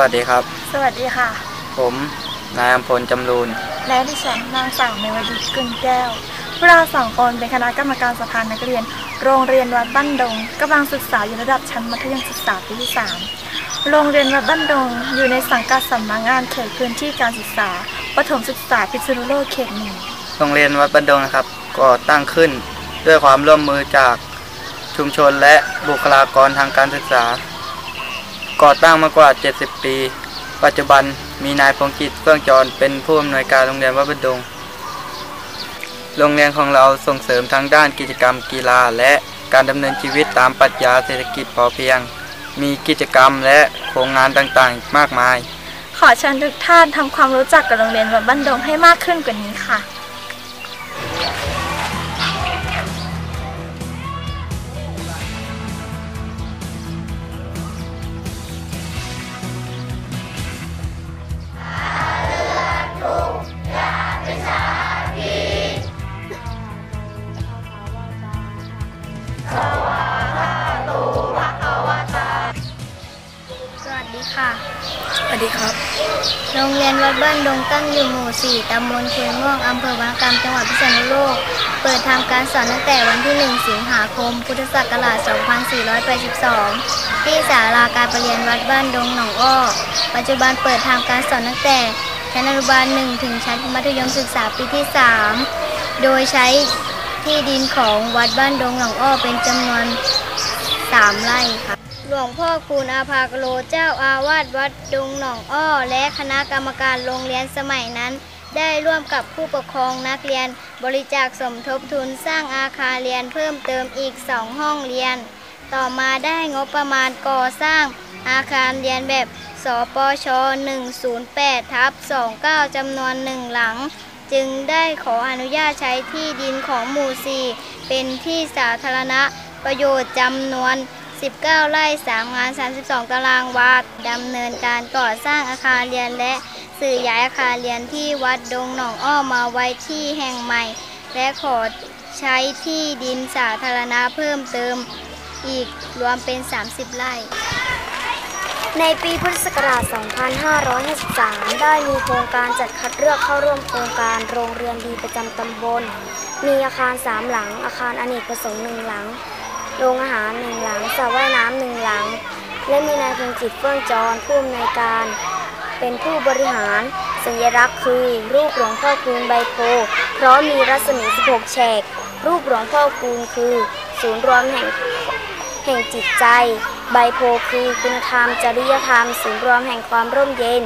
วัสดีครับ สวัสดีค่ะ ผมนายอำพลจำรูน และดิฉันนางสาวเมวดีกุลแก้วพวกเราสองคนเป็นคณะกรรมการสภานักเรียน โรงเรียนวัดบ้านดงกำลังศึกษาอยู่ระดับชั้นมัธยมศึกษาปีที่3โรงเรียนวัดบ้านดงอยู่ในสังกัดสำนักงานเขตพื้นที่การศึกษาประถมศึกษาพิษณุโลกเขตหนึ่งโรงเรียนวัดบันดงนะครับก่อตั้งขึ้น ด้วยความร่วมมือจากชุมชนและบุคลากรทางการศึกษา ก่อตั้งมากว่า 70 ปี ปัจจุบันมีนายพงกิจเฟื่องจรเป็นผู้อำนวยการโรงเรียนวัดบันดง โรงเรียนของเราส่งเสริมทางด้านกิจกรรมกีฬาและการดำเนินชีวิตตามปรัชญาเศรษฐกิจพอเพียง มีกิจกรรมและโครงงานต่างๆ มากมาย ขอเชิญทุกท่านทำความรู้จักกับโรงเรียนวัดบ้านดงให้มากขึ้นกว่านี้ค่ะ รงเรียนวัดบ้านดงตั้งอยู่หมู่ 4 ตำบลเชียงม่วง อำเภอบางกำจังหวัดพิษณุโลก เปิดทำการสอนตั้งแต่วันที่ 1 สิงหาคม พุทธศักราช 2482 ที่ศาลาการประเรียนวัดบ้านดงหนองอ้อ ปัจจุบันเปิดทำการสอนตั้งแต่ชั้นอนุบาล 1 ถึงชั้นมัธยมศึกษาปีที่ 3 โดยใช้ที่ดินของวัดบ้านดงหนองอ้อเป็นจำนวน 3 ไร่ค่ะ หลวงพ่อคูณอาภากโลเจ้าอาวาสวัดดงหนองอ้อ และคณะกรรมการโรงเรียนสมัยนั้น ได้ร่วมกับผู้ปกครองนักเรียน บริจาคสมทบทุนสร้างอาคารเรียนเพิ่มเติมอีกสองห้องเรียน ต่อมาได้งบประมาณก่อสร้างอาคารเรียนแบบสปช 108ทับ29จำนวนหนึ่งหลัง จึงได้ขออนุญาตใช้ที่ดินของหมู่ 4 เป็นที่สาธารณะประโยชน์จำนวน 19 ไร่ 3 งาน 32 ตารางวาดำเนินการก่อสร้างอาคารเรียนและสื่อย้ายอาคารเรียนที่วัดดงหนองอ้อมาไว้ที่แห่งใหม่ และขอใช้ที่ดินสาธารณะเพิ่มเติมอีกรวมเป็น 30 ไร่ ในปีพุทธศักราช 2553 ได้มีโครงการจัดคัดเลือกเข้าร่วมโครงการโรงเรียนดีประจำตำบล มีอาคาร3หลัง อาคารอเนกประสงค์หนึ่งหลัง โรงอาหารหนึ่งหลังสระว่ายน้ำหนึ่งหลัง และมีนายพงจิตเฟื่องจรผู้อำนวยการ เป็นผู้บริหาร สัญลักษณ์คือ รูปหลวงพ่อคูณใบโพเพราะมีรัศมี 16 แฉก รูปหลวงพ่อคูณคือ ศูนย์รวมแห่งแห่งจิตใจ ใบโพคือคุณธรรมจริยธรรม ศูนย์รวมแห่งความร่มเย็น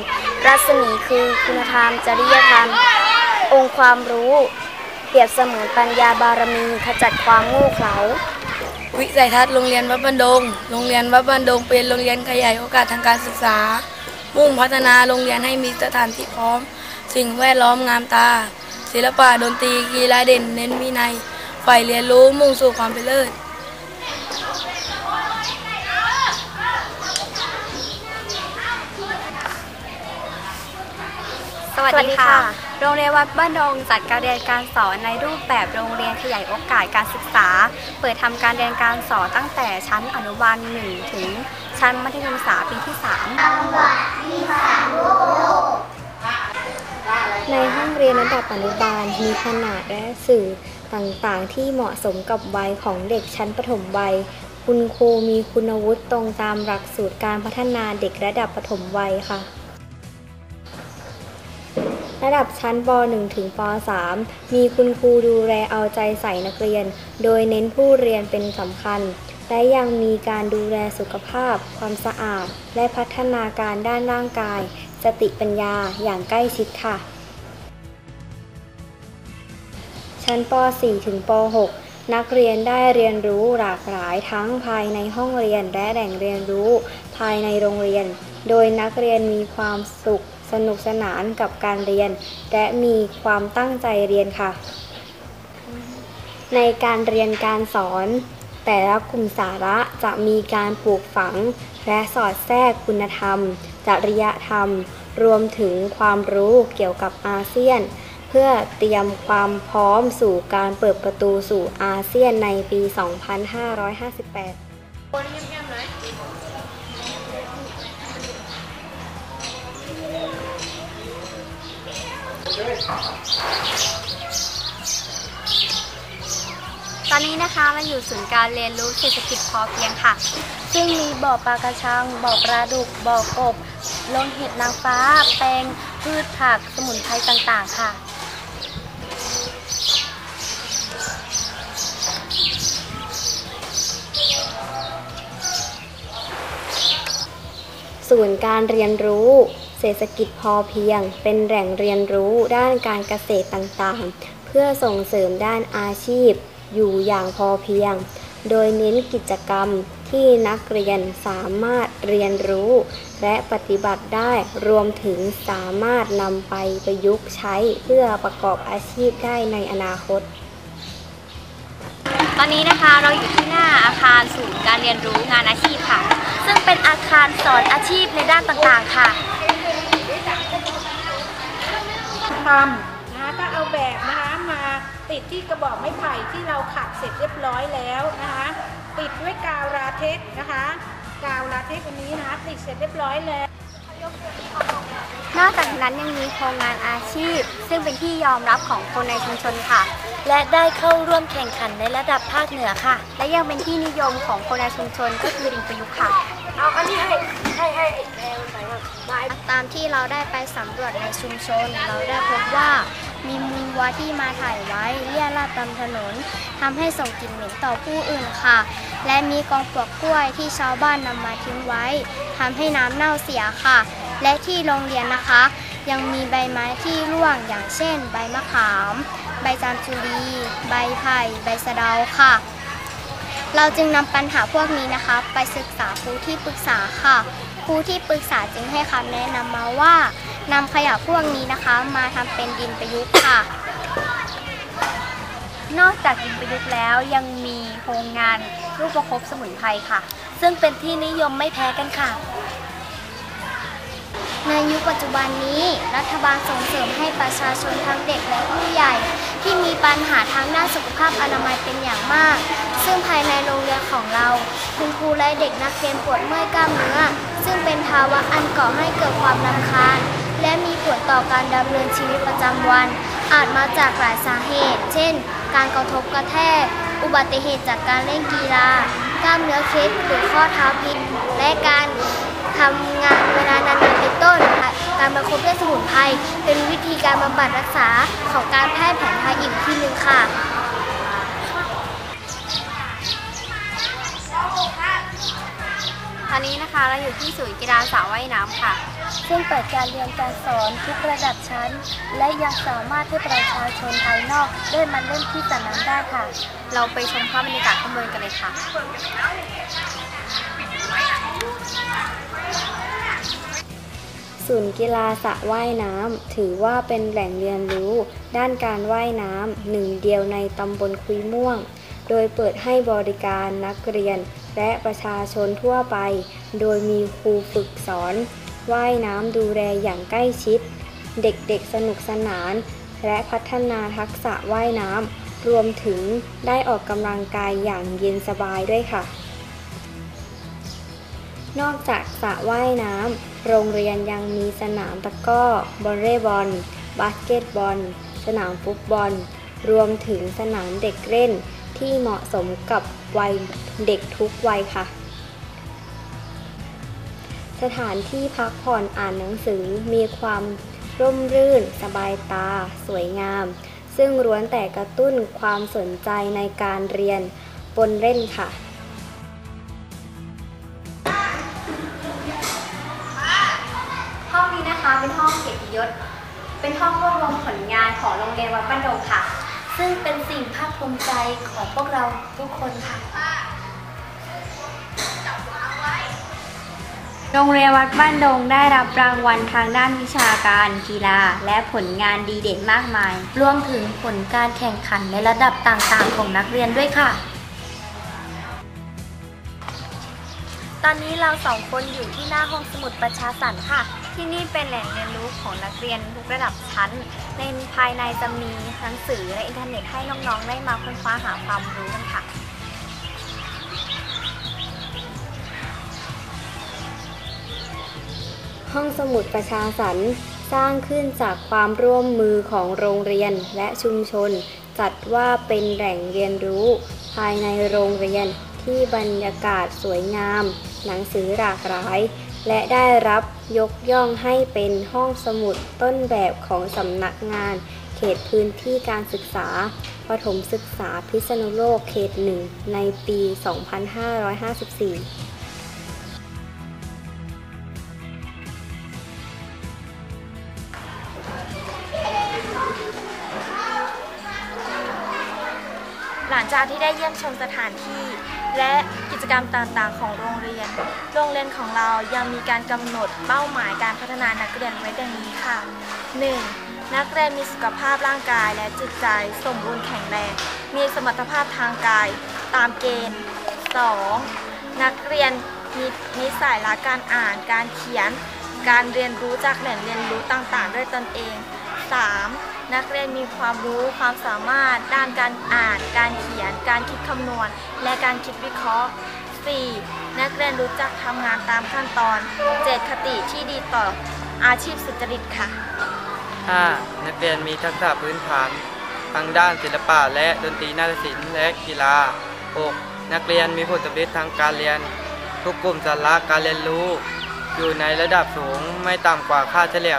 รัศมีคือคุณธรรมจริยธรรม องค์ความรู้ เปรียบเสมือนปัญญาบารมีขจัดความโง่เขลา วิสัยทัศน์โรงเรียนวัดบันดง โรงเรียนวัดบันดงเป็นโรงเรียนขยายโอกาสทางการศึกษา มุ่งพัฒนาโรงเรียนให้มีสถานที่พร้อม สิ่งแวดล้อมงามตา ศิลปะดนตรีกีฬาเด่น เน้นวินัยใฝ่เรียนรู้มุ่งสู่ความเป็นเลิศสวัสดีค่ะ โรงเรียนวัดบ้านดงจัดการเรียนการสอนในรูปแบบโรงเรียนขยายโอกาสการศึกษา เปิดทำการเรียนการสอนตั้งแต่ชั้นอนุบาล1ถึงชั้นมัธยมศึกษาปีที่3ในห้องเรียนระดับอนุบาลมีขนาดและสื่อต่างๆ ที่เหมาะสมกับวัยของเด็กชั้นประถมวัยคุณครูมีคุณวุฒิตรงตามหลักสูตรการพัฒนาเด็กระดับประถมวัยค่ะ ระดับชั้นป .1 ถึงป .3 มีคุณครูดูแลเอาใจใส่นักเรียน โดยเน้นผู้เรียนเป็นสำคัญ และยังมีการดูแลสุขภาพ ความสะอาด และพัฒนาการด้านร่างกาย สติปัญญาอย่างใกล้ชิดค่ะ ชั้นป .4 ถึงป .6 นักเรียนได้เรียนรู้หลากหลายทั้งภายในห้องเรียนและแหล่งเรียนรู้ภายในโรงเรียน โดยนักเรียนมีความสุข สนุกสนานกับการเรียน และมีความตั้งใจเรียนค่ะ ในการเรียนการสอน แต่ละกลุ่มสาระจะมีการปลูกฝัง และสอดแทรกคุณธรรม จริยธรรม รวมถึงความรู้เกี่ยวกับอาเซียน เพื่อเตรียมความพร้อมสู่การเปิดประตูสู่อาเซียนในปี 2558 ตอนนี้นะคะเราอยู่ศูนย์การเรียนรู้เศรษฐกิจพอเพียงค่ะ ซึ่งมีบ่อปลากระชัง บ่อปลาดุก บ่อกบลงเห็ดนางฟ้า แปลงพืชผัก สมุนไพรต่างๆ ค่ะ ศูนย์การเรียนรู้ เศรษฐกิจพอเพียง เป็นแหล่งเรียนรู้ด้านการเกษตรต่างๆ เพื่อส่งเสริมด้านอาชีพ อยู่อย่างพอเพียง โดยเน้นกิจกรรมที่นักเรียนสามารถเรียนรู้ และปฏิบัติได้รวมถึงสามารถนำไปประยุกต์ใช้เพื่อประกอบอาชีพได้ในอนาคต ตอนนี้นะคะเราอยู่ที่หน้าอาคารศูนย์การเรียนรู้งานอาชีพค่ะ ซึ่งเป็นอาคารสอนอาชีพในด้านต่างๆค่ะ ทำนะคะก็เอาแบบนะคะมาติดที่กระบอกไม้ไผ่ที่เราขัดเสร็จเรียบร้อยแล้วนะคะติดด้วยกาวลาเท็กนะคะ กาวลาเท็กอันนี้นะคะติดเสร็จเรียบร้อยแล้วนอก จากนั้นยังมีโครงงานอาชีพ ซึ่งเป็นที่ยอมรับของคนในชุมชนค่ะ และได้เข้าร่วมแข่งขันในระดับภาคเหนือค่ะ และยังเป็นที่นิยมของคนในชุมชนก็คือดินประยุกต์ค่ะตามที่เราได้ไปสำรวจในชุมชน เราได้พบว่ามีมูลวัวที่มาถ่ายไว้เลี่ยราดตามถนนทำให้ส่งกลิ่นเหม็นต่อผู้อื่นค่ะ และมีกองปลวกกล้วยที่ชาวบ้านนำมาทิ้งไว้ทำให้น้ำเน่าเสียค่ะ และที่โรงเรียนนะคะ ยังมีใบไม้ที่ร่วงอย่างเช่น ใบมะขาม ใบจามจุรี ใบไผ่ ใบสะเดาค่ะ เราจึงนำปัญหาพวกนี้นะคะ ไปศึกษาครูที่ปรึกษาค่ะครูที่ปรึกษาจึงให้คำแนะนำมาว่านำขยะพวกนี้นะคะ มาทำเป็นดินประยุกต์ค่ะ นอกจากดินประยุกต์แล้วยังมีโครงงานรูปประคบสมุนไพรค่ะ ซึ่งเป็นที่นิยมไม่แพ้กันค่ะ ในยุคปัจจุบันนี้ รัฐบาลส่งเสริมให้ประชาชนทั้งเด็กและผู้ใหญ่ ที่มีปัญหาทางด้านสุขภาพอนามัยเป็นอย่างมาก ซึ่งภายในโรงเรียนของเรา คุณครูและเด็กนักเรียนปวดเมื่อยกล้ามเนื้อ ซึ่งเป็นภาวะอันก่อให้เกิดความรำคาญ และมีผลต่อการดำเนินชีวิตประจำวัน อาจมาจากหลายสาเหตุ เช่น การกระทบกระแทก อุบัติเหตุจากการเล่นกีฬากล้ามเนื้อเคล็ดหรือข้อเท้าพิกและการ ทำงานเวลานานๆเป็นต้น การประคบด้วยสมุนไพรเป็นวิธีการบำบัดรักษาของการแพทย์แผนไทยอีกที่หนึ่งค่ะตอนนี้นะคะเราอยู่ที่ศูนย์กีฬาสระว่ายน้ำค่ะ ซึ่งเปิดการเรียนการสอนทุกระดับชั้น และยังสามารถให้ประชาชนภายนอกได้มาเล่นที่สนามได้ค่ะ เราไปชมภาพบรรยากาศข้างบนกันเลยค่ะ ศูนย์กีฬาสระว่ายน้ำถือว่าเป็นแหล่งเรียนรู้ ด้านการว่ายน้ำหนึ่งเดียวในตำบลคุยม่วง โดยเปิดให้บริการนักเรียนและประชาชนทั่วไป โดยมีครูฝึกสอน ว่ายน้ำดูแลอย่างใกล้ชิด เด็กๆสนุกสนาน และพัฒนาทักษะว่ายน้ำรวมถึงได้ออกกำลังกายอย่างเย็นสบายด้วยค่ะ นอกจากสระว่ายน้ำ โรงเรียนยังมีสนามตะกร้อบอลเล่บอล บาสเกตบอล สนามฟุตบอล รวมถึงสนามเด็กเล่นที่เหมาะสมกับวัยเด็กทุกวัยค่ะ สถานที่พักผ่อนอ่านหนังสือมีความร่มรื่น สบายตา สวยงาม ซึ่งล้วนแต่กระตุ้นความสนใจในการเรียนปนเล่นค่ะ นะคะเป็นห้องเกียรติยศ เป็นห้องรวบรวมผลงานของโรงเรียนวัดบ้านดงค่ะ ซึ่งเป็นสิ่งภาคภูมิใจของพวกเราทุกคนค่ะ โรงเรียนวัดบ้านดงได้รับรางวัลทางด้านวิชาการกีฬา และผลงานดีเด่นมากมาย รวมถึงผลการแข่งขันในระดับต่างๆ ของนักเรียนด้วยค่ะ ตอนนี้เราสองคนอยู่ที่หน้าห้องสมุดประชาสรรค์ค่ะ ที่นี่เป็นแหล่งเรียนรู้ของนักเรียนทุกระดับชั้น ในภายในจะมีหนังสือและอินเทอร์เน็ตให้น้องๆ ได้มาค้นคว้าหาความรู้กันค่ะ ห้องสมุดประชาสรรค์สร้างขึ้นจากความร่วมมือของโรงเรียนและชุมชน จัดว่าเป็นแหล่งเรียนรู้ ภายในโรงเรียนที่บรรยากาศสวยงาม หนังสือหลากหลาย และได้รับยกย่องให้เป็นห้องสมุดต้นแบบของสำนักงาน เขตพื้นที่การศึกษาประถมศึกษาพิษณุโลกเขตหนึ่งในปี 2554หลังจากที่ได้เยี่ยมชมสถานที่ และ จกรรมต่างๆ ของโรงเรียน โรงเรียนของเรายังมีการกำหนดเป้าหมายการพัฒนานักเรียนไว้ดังนี้ค่ะ 1. นักเรียนมีสุขภาพร่างกายและจิตใจสมบูรณ์แข็งแรง มีสมรรถภาพทางกายตามเกณฑ์ 2. นักเรียนมีนิสัยรักการอ่าน การเขียน การเรียนรู้จากแหล่งเรียนรู้ต่างๆ ด้วยตนเอง 3. นักเรียนมีความรู้ความสามารถด้านการอ่าน การเขียน การคิดคำนวณ และการคิดวิเคราะห์ 4. นักเรียนรู้จักทำงานตามขั้นตอน 7. คติที่ดีต่ออาชีพสุจริตค่ะ 5. นักเรียนมีทักษะพื้นฐานทางด้านศิลปะและดนตรีนาฏศิลป์และกีฬา 6. นักเรียนมีผลสำเร็จทางการเรียน ทุกกลุ่มสาระการเรียนรู้ อยู่ในระดับสูงไม่ต่ำกว่าค่าเฉลี่ย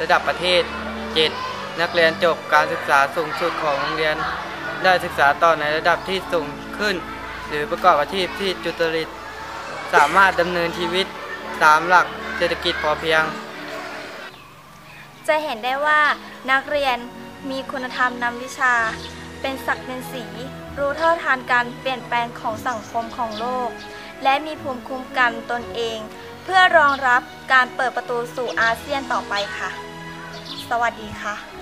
ระดับประเทศ 7. นักเรียนจบการศึกษาสูงสุดของโรงเรียน ได้ศึกษาต่อในระดับที่สูงขึ้น หรือประกอบอาชีพที่จุจริต สามารถดำเนินชีวิตตามหลักเศรษฐกิจพอเพียง จะเห็นได้ว่านักเรียนมีคุณธรรมนำวิชา เป็นศักดิ์เป็นสี รู้เท่าทันการเปลี่ยนแปลงของสังคมของโลก และมีภูมิคุ้มกันตนเอง เพื่อรองรับการเปิดประตูสู่อาเซียนต่อไปค่ะ สวัสดีค่ะ